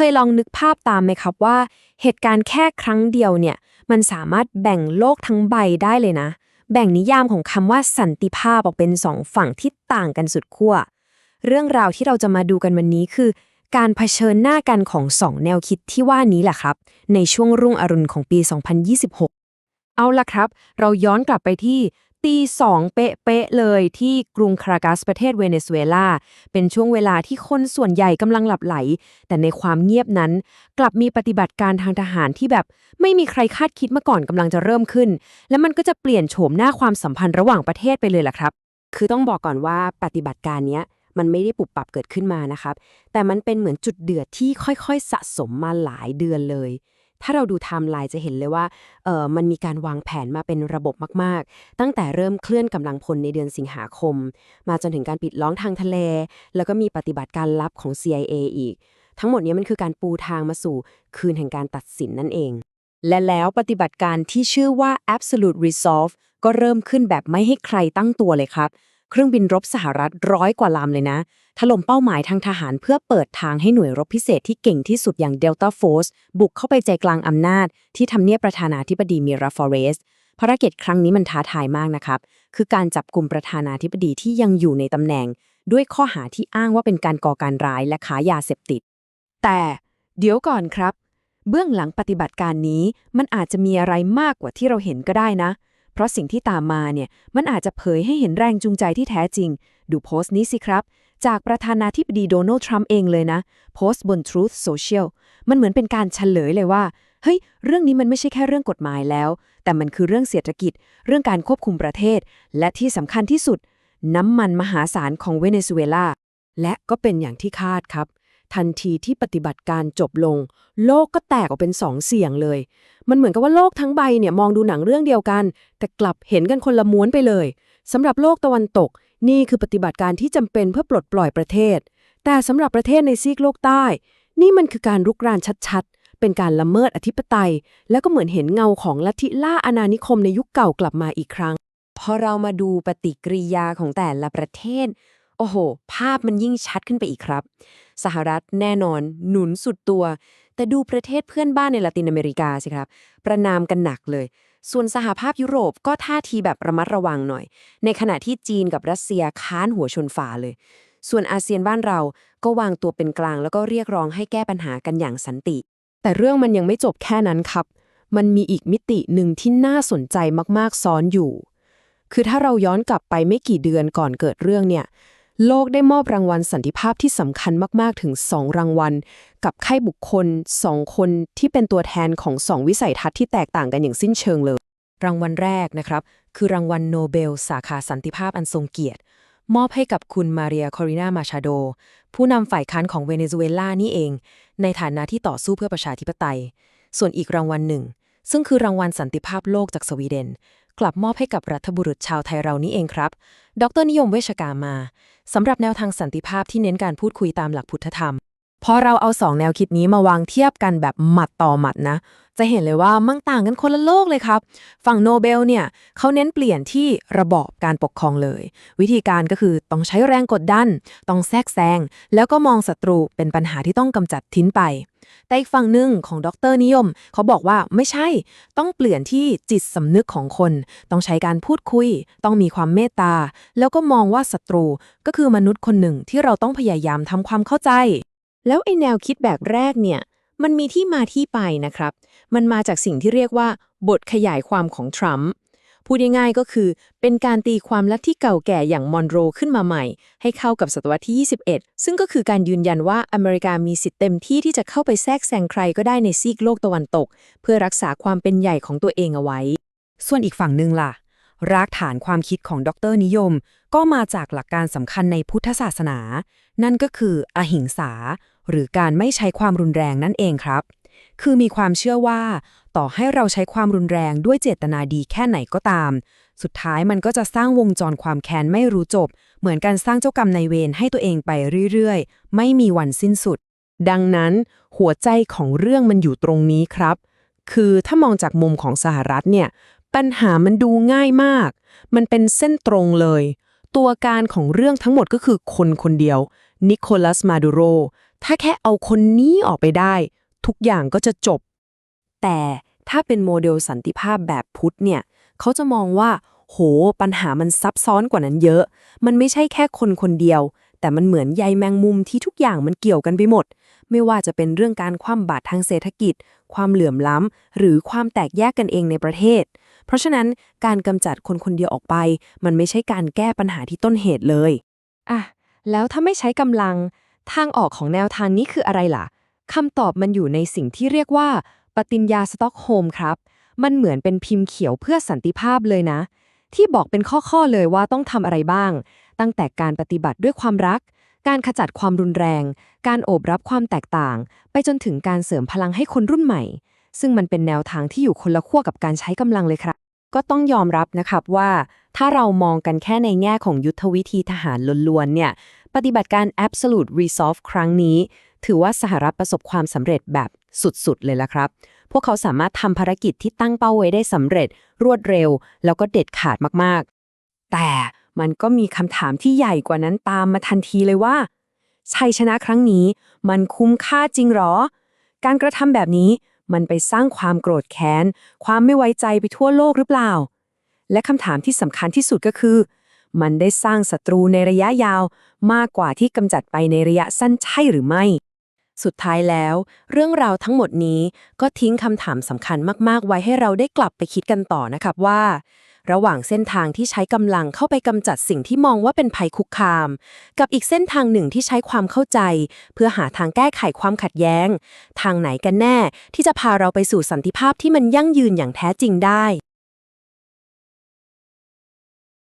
เคยลองนึกภาพตามไหมครับว่า เหตุการณ์แค่ครั้งเดียวเนี่ย มันสามารถแบ่งโลกทั้งใบได้เลยนะ แบ่งนิยามของคำว่าสันติภาพออกเป็นสองฝั่งที่ต่างกันสุดขั้ว เรื่องราวที่เราจะมาดูกันวันนี้คือ การเผชิญหน้ากันของสองแนวคิดที่ว่านี้แหละครับ ในช่วงรุ่งอรุณของปี 2026 เอาละครับ เราย้อนกลับไปที่ ตีสองเป๊ะๆเลยที่กรุงคารากัสประเทศเวเนซุเอลา เป็นช่วงเวลาที่คนส่วนใหญ่กำลังหลับไหล แต่ในความเงียบนั้น กลับมีปฏิบัติการทางทหารที่แบบ ไม่มีใครคาดคิดมาก่อนกำลังจะเริ่มขึ้น และมันก็จะเปลี่ยนโฉมหน้าความสัมพันธ์ระหว่างประเทศไปเลยล่ะครับ คือต้องบอกก่อนว่าปฏิบัติการนี้มันไม่ได้ปุบปับเกิดขึ้นมานะครับ แต่มันเป็นเหมือนจุดเดือดที่ค่อยๆ สะสมมาหลายเดือนเลย ถ้าเราดูไทม์ไลน์จะเห็นเลยว่าเออมันมีการวางแผนมาเป็นระบบมากๆ ตั้งแต่เริ่มเคลื่อนกำลังพลในเดือนสิงหาคม มาจนถึงการปิดล้อมทางทะเล แล้วก็มีปฏิบัติการลับของ CIA อีก ทั้งหมดนี้มันคือการปูทางมาสู่คืนแห่งการตัดสินนั่นเอง และแล้วปฏิบัติการที่ชื่อว่า Absolute Resolve ก็เริ่มขึ้นแบบไม่ให้ใครตั้งตัวเลยครับ เครื่องบินรบสหรัฐร้อยกว่าลำเลยนะ ถล่มเป้าหมายทางทหารเพื่อเปิดทางให้หน่วยรบพิเศษที่เก่งที่สุดอย่าง Delta Force บุกเข้าไปใจกลางอำนาจ ที่ทำเนียบประธานาธิบดีมิราฟอเรสภารกิจครั้งนี้มันท้าทายมากนะครับ คือการจับกลุ่มประธานาธิบดีที่ยังอยู่ในตำแหน่ง ด้วยข้อหาที่อ้างว่าเป็นการก่อการร้ายและค้ายาเสพติด แต่เดี๋ยวก่อนครับ เบื้องหลังปฏิบัติการนี้มันอาจจะมีอะไรมากกว่าที่เราเห็นก็ได้นะ เพราะสิ่งที่ตามมาเนี่ยมันอาจจะเผยให้เห็นแรงจูงใจที่แท้จริง ดูโพสต์นี้สิครับ จากประธานาธิบดีโดนัลด์ทรัมป์เองเลยนะ โพสต์บน Truth Social มันเหมือนเป็นการเฉลยเลยว่าเฮ้ย เรื่องนี้มันไม่ใช่แค่เรื่องกฎหมายแล้ว แต่มันคือเรื่องเศรษฐกิจ เรื่องการควบคุมประเทศ และที่สำคัญที่สุด น้ำมันมหาศาลของเวเนซุเอลา และก็เป็นอย่างที่คาดครับ ทันทีที่ปฏิบัติการจบลง โลกก็แตกออกเป็นสองเสียงเลย มันเหมือนกับว่าโลกทั้งใบเนี่ยมองดูหนังเรื่องเดียวกัน แต่กลับเห็นกันคนละม้วนไปเลยสำหรับโลกตะวันตก นี่คือปฏิบัติการที่จำเป็นเพื่อปลดปล่อยประเทศ แต่สำหรับประเทศในซีกโลกใต้ นี่มันคือการรุกรานชัดๆ เป็นการละเมิดอธิปไตย แล้วก็เหมือนเห็นเงาของลัทธิล่าอาณานิคมในยุคเก่ากลับมาอีกครั้ง พอเรามาดูปฏิกิริยาของแต่ละประเทศ โอ้โห ภาพมันยิ่งชัดขึ้นไปอีกครับ สหรัฐแน่นอน หนุนสุดตัว แต่ดูประเทศเพื่อนบ้านในละตินอเมริกาสิครับ ประนามกันหนักเลย ส่วนสหภาพยุโรปก็ท่าทีแบบระมัดระวังหน่อย ในขณะที่จีนกับรัสเซียค้านหัวชนฝาเลย ส่วนอาเซียนบ้านเราก็วางตัวเป็นกลางแล้วก็เรียกร้องให้แก้ปัญหากันอย่างสันติ แต่เรื่องมันยังไม่จบแค่นั้นครับ มันมีอีกมิติหนึ่งที่น่าสนใจมากๆซ้อนอยู่ คือถ้าเราย้อนกลับไปไม่กี่เดือนก่อนเกิดเรื่องเนี่ย โลกได้มอบรางวัลสันติภาพที่สำคัญมาก ๆ ถึง 2 รางวัล กับค่ายบุคคล 2 คนที่เป็นตัวแทนของ 2 วิสัยทัศน์ที่แตกต่างกันอย่างสิ้นเชิงเลย รางวัลแรกนะครับ คือรางวัลโนเบล สาขาสันติภาพอันทรงเกียรติ มอบให้กับคุณมาเรียคอรินามาชาโด ผู้นำฝ่ายค้านของเวเนซุเอลานี่เอง ในฐานะที่ต่อสู้เพื่อประชาธิปไตย ส่วนอีกรางวัลหนึ่ง ซึ่งคือรางวัลสันติภาพโลกจากสวีเดน กลับมอบให้กับรัฐบุรุษชาวไทยเรานี้เองครับ ดรนิยมเวชกามาสำหรับแนวทางสันติภาพที่เน้นการพูดคุยตามหลักพุทธธรรม พอเราเอาสองแนวคิดนี้มาวางเทียบกันแบบหมัดต่อหมัดนะ จะเห็นเลยว่ามันต่างกันคนละโลกเลยครับ ฝั่งโนเบลเนี่ยเขาเน้นเปลี่ยนที่ระบอบการปกครองเลย วิธีการก็คือต้องใช้แรงกดดัน ต้องแทรกแซง แล้วก็มองศัตรูเป็นปัญหาที่ต้องกำจัดทิ้นไป แต่อีกฝั่งหนึ่งของดรนิยม เขาบอกว่าไม่ใช่ ต้องเปลี่ยนที่จิตสำนึกของคน ต้องใช้การพูดคุย ต้องมีความเมตตา แล้วก็มองว่าศัตรูก็คือมนุษย์คนหนึ่งที่เราต้องพยายามทำความเข้าใจ แล้วไอแนวคิดแบบแรกเนี่ย มันมีที่มาที่ไปนะครับ มันมาจากสิ่งที่เรียกว่า บทขยายความของทรัมป์พูดง่ายๆก็คือ เป็นการตีความลัทธิเก่าแก่อย่างมอนโรขึ้นมาใหม่ ให้เข้ากับศตวรรษที่ 21 ซึ่งก็คือการยืนยันว่าอเมริกามีสิทธิ์เต็มที่ที่จะเข้าไปแทรกแซงใครก็ได้ในซีกโลกตะวันตก เพื่อรักษาความเป็นใหญ่ของตัวเองเอาไว้ ส่วนอีกฝั่งหนึ่งล่ะ รากฐานความคิดของดรนิยม ก็มาจากหลักการสำคัญในพุทธศาสนา นั่นก็คืออหิงสา หรือการไม่ใช้ความรุนแรงนั่นเองครับ คือมีความเชื่อว่า ต่อให้เราใช้ความรุนแรงด้วยเจตนาดีแค่ไหนก็ตาม สุดท้ายมันก็จะสร้างวงจรความแค้นไม่รู้จบ เหมือนการสร้างเจ้ากรรมนายเวรให้ตัวเองไปเรื่อยๆ ไม่มีวันสิ้นสุด ดังนั้น หัวใจของเรื่องมันอยู่ตรงนี้ครับ คือถ้ามองจากมุมของสหรัฐเนี่ย ปัญหามันดูง่ายมาก มันเป็นเส้นตรงเลย ตัวการของเรื่องทั้งหมดก็คือคนคนเดียวนิโคลัสมาดูโร ถ้าแค่เอาคนนี้ออกไปได้ ทุกอย่างก็จะจบ แต่ถ้าเป็นโมเดลสันติภาพแบบพุทธเนี่ยเขาจะมองว่า โหปัญหามันซับซ้อนกว่านั้นเยอะ มันไม่ใช่แค่คนคนเดียว แต่มันเหมือนใยแมงมุมที่ทุกอย่างมันเกี่ยวกันไปหมด ไม่ว่าจะเป็นเรื่องการคว่ำบาตรทางเศรษฐกิจ ความเหลื่อมล้ำ หรือความแตกแยกกันเองในประเทศ เพราะฉะนั้นการกำจัดคนคนเดียวออกไป มันไม่ใช่การแก้ปัญหาที่ต้นเหตุเลยอะแล้วถ้าไม่ใช้กำลัง ทางออกของแนวทางนี้คืออะไรล่ะคำตอบมันอยู่ในสิ่งที่เรียกว่า ปฏิญญาสต็อกโฮล์มครับ มันเหมือนเป็นพิมพ์เขียวเพื่อสันติภาพเลยนะ ที่บอกเป็นข้อๆเลยว่าต้องทำอะไรบ้าง ตั้งแต่การปฏิบัติด้วยความรัก การขจัดความรุนแรง การโอบรับความแตกต่าง ไปจนถึงการเสริมพลังให้คนรุ่นใหม่ ซึ่งมันเป็นแนวทางที่อยู่คนละขั้วกับการใช้กำลังเลยครับ ก็ต้องยอมรับนะครับว่า ถ้าเรามองกันแค่ในแง่ของยุทธวิธีทหารล้วนๆเนี่ย ปฏิบัติการ Absolute Resolve ครั้งนี้ ถือว่าสหรัฐประสบความสำเร็จแบบสุดๆ เลยละครับ พวกเขาสามารถทำภารกิจที่ตั้งเป้าไว้ได้สำเร็จ รวดเร็ว แล้วก็เด็ดขาดมากๆ แต่มันก็มีคำถามที่ใหญ่กว่านั้นตามมาทันทีเลยว่า ชัยชนะครั้งนี้ มันคุ้มค่าจริงหรอ การกระทำแบบนี้มันไปสร้างความโกรธแค้น ความไม่ไว้ใจไปทั่วโลกหรือเปล่า และคำถามที่สำคัญที่สุดก็คือ มันได้สร้างศัตรูในระยะยาว มากกว่าที่กำจัดไปในระยะสั้นใช่หรือไม่ สุดท้ายแล้ว เรื่องราวทั้งหมดนี้ก็ทิ้งคำถามสำคัญมากๆ ไว้ให้เราได้กลับไปคิดกันต่อนะครับว่า ระหว่างเส้นทางที่ใช้กำลังเข้าไปกำจัดสิ่งที่มองว่าเป็นภัยคุกคาม กับอีกเส้นทางหนึ่งที่ใช้ความเข้าใจ เพื่อหาทางแก้ไขความขัดแย้ง ทางไหนกันแน่ ที่จะพาเราไปสู่สันติภาพที่มันยั่งยืนอย่างแท้จริงได้